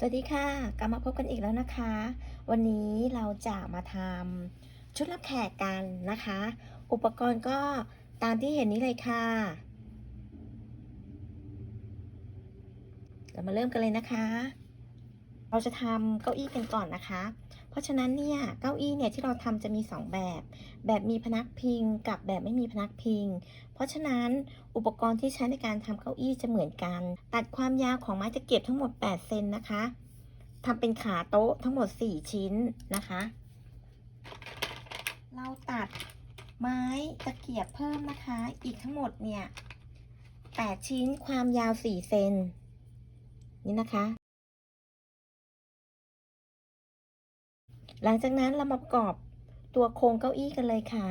สวัสดีค่ะ กลับมาพบกันอีกแล้วนะคะ วันนี้เราจะมาทำชุดรับแขกกันนะคะ อุปกรณ์ก็ตามที่เห็นนี้เลยค่ะ เรามาเริ่มกันเลยนะคะ เราจะทำเก้าอี้กันก่อนนะคะ เพราะฉะนั้นเนี่ยเก้าอี้เนี่ยที่เราทำจะมี 2 แบบ แบบมีพนักพิงกับแบบไม่มีพนักพิง เพราะฉะนั้นอุปกรณ์ที่ใช้ในการทำเก้าอี้จะเหมือนกัน ตัดความยาวของไม้ตะเกียบทั้งหมด 8 เซนนะคะทำเป็นขาโต๊ะทั้งหมด 4 ชิ้นนะคะ เราตัดไม้ตะเกียบเพิ่มนะคะ อีกทั้งหมดเนี่ย 8 ชิ้นความยาว 4 เซนนี่นะคะ หลังจากนั้นเรามาประกอบตัวโครงเก้าอี้กันเลยค่ะ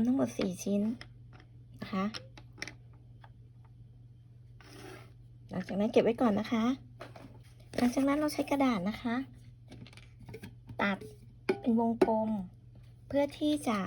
ำทั้งหมด4ชิ้นนะคะ หลังจากนั้นเก็บไว้ก่อนนะคะ หลังจากนั้นเราใช้กระดาษนะคะ ตัดเป็นวงกลม เพื่อที่จะ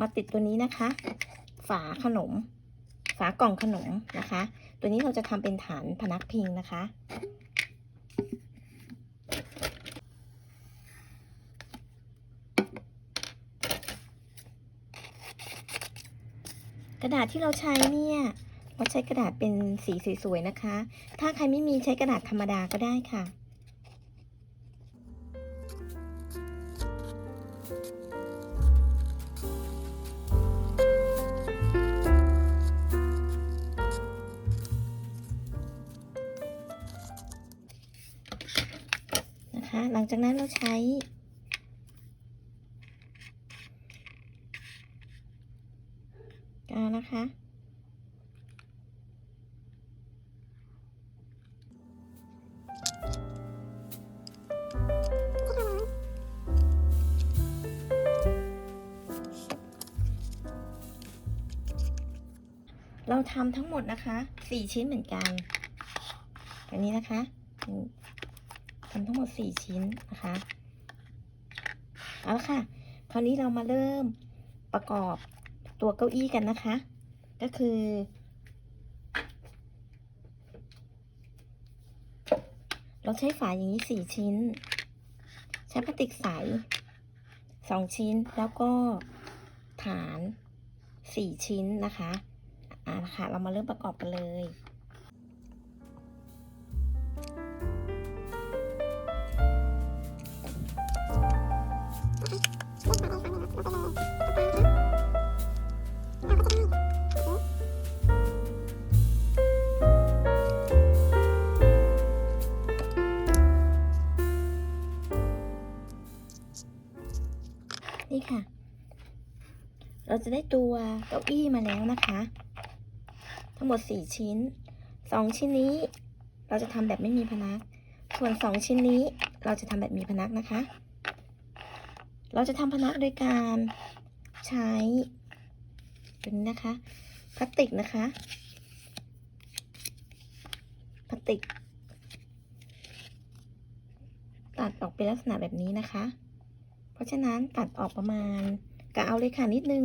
มาติดตัวนี้นะคะ ฝาขนม ฝากล่องขนมนะคะ ตัวนี้เราจะทำเป็นฐานพนักพิงนะคะ กระดาษที่เราใช้เนี่ยเราใช้กระดาษเป็นสีสวยๆนะคะ ถ้าใครไม่มีใช้กระดาษธรรมดาก็ได้ค่ะนะคะหลังจากนั้นเราใช้ กาว นะคะ เราทำทั้งหมดนะคะสี่ชิ้นเหมือนกันอันนี้นะคะทำทั้งหมดสี่ชิ้นนะคะเอาละค่ะ คราวนี้เรามาเริ่มประกอบตัวเก้าอี้กันนะคะ ก็คือ เราใช้ฝาอย่างนี้สี่ชิ้น ใช้พลาสติกใสสองชิ้นแล้วก็ฐานสี่ชิ้นนะคะอ่าค่ะ เรามาเริ่มประกอบกันเลย จะได้ตัวเก้าอี้มาแล้วนะคะ ทั้งหมด 4 ชิ้น 2 ชิ้นนี้ เราจะทำแบบไม่มีพนัก ส่วน 2 ชิ้นนี้เราจะทำแบบมีพนักนะคะ เราจะทำพนักโดยการใช้ตัวนี้นะคะพลาสติกนะคะพลาสติก ตัดออกเป็นลักษณะแบบนี้นะคะ เพราะฉะนั้นตัดออกประมาณกะเอาเลยค่ะนิดนึง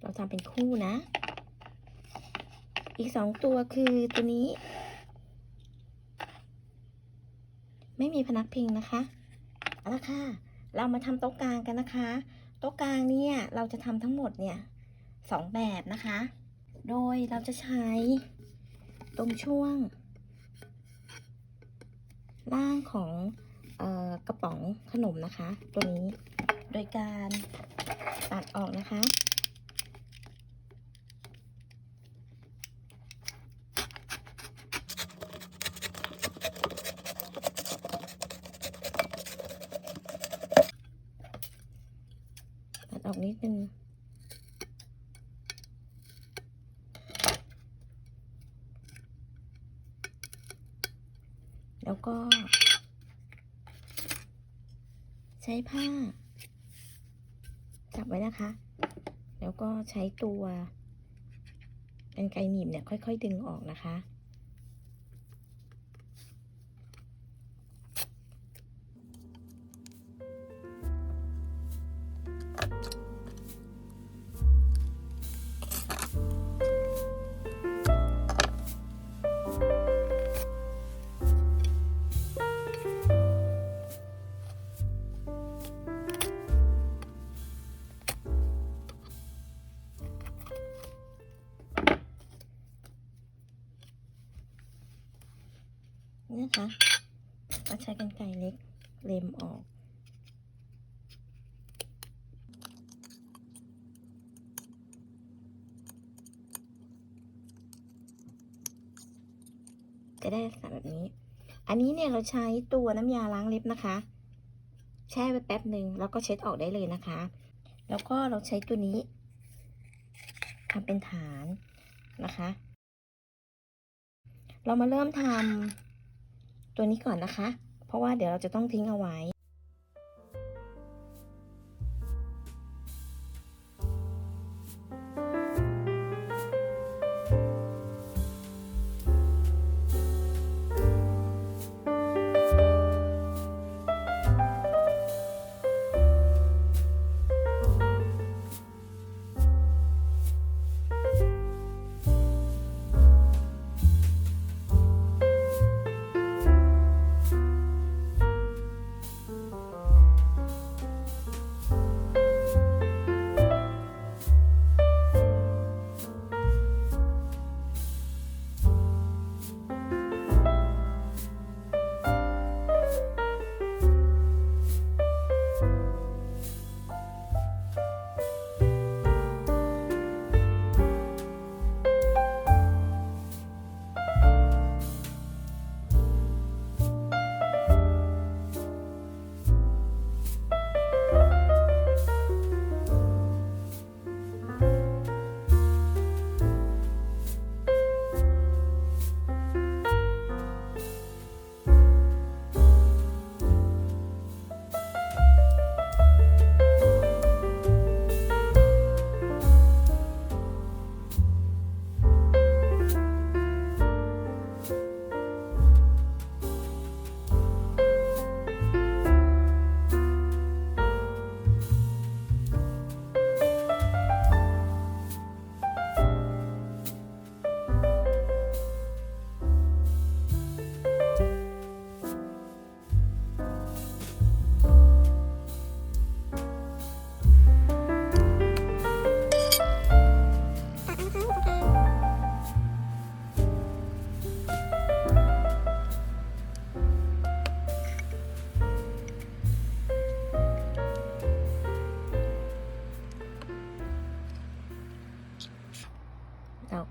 เราทำเป็นคู่นะ อีกสองตัวคือตัวนี้ ไม่มีพนักพิงนะคะเอาละค่ะ เรามาทำโต๊ะกลางกันนะคะ โต๊ะกลางเนี่ยเราจะทำทั้งหมดเนี่ยสองแบบนะคะ โดยเราจะใช้ตรงช่วง ล่างของออกระป๋องขนมนะคะ ตัวนี้ โดยการตัดออกนะคะ ตัดออกนิดนึง แล้วก็ ใช้ผ้า จับไว้นะคะ แล้วก็ใช้ตัวเป็นไกรหนีบเนี่ยค่อย ๆ ดึงออกนะคะ จะได้ค่ะแบบนี้ อันนี้เนี่ยเราใช้ตัวน้ำยาล้างเล็บนะคะ แช่ไว้แป๊บหนึ่งแล้วก็เช็ดออกได้เลยนะคะ แล้วก็เราใช้ตัวนี้ทำเป็นฐานนะคะ เรามาเริ่มทำตัวนี้ก่อนนะคะ เพราะว่าเดี๋ยวเราจะต้องทิ้งเอาไว้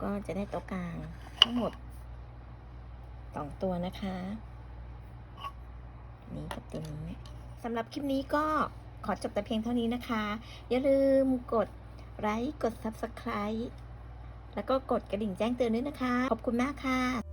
ก็จะได้โต๊ะกลางทั้งหมดสองตัวนะคะนี้กับตัวนี้สำหรับคลิปนี้ก็ขอจบแต่เพียงเท่านี้นะคะ อย่าลืมกดไลค์กด Subscribe แล้วก็กดกระดิ่งแจ้งเตือนด้วยนะคะ ขอบคุณมากค่ะ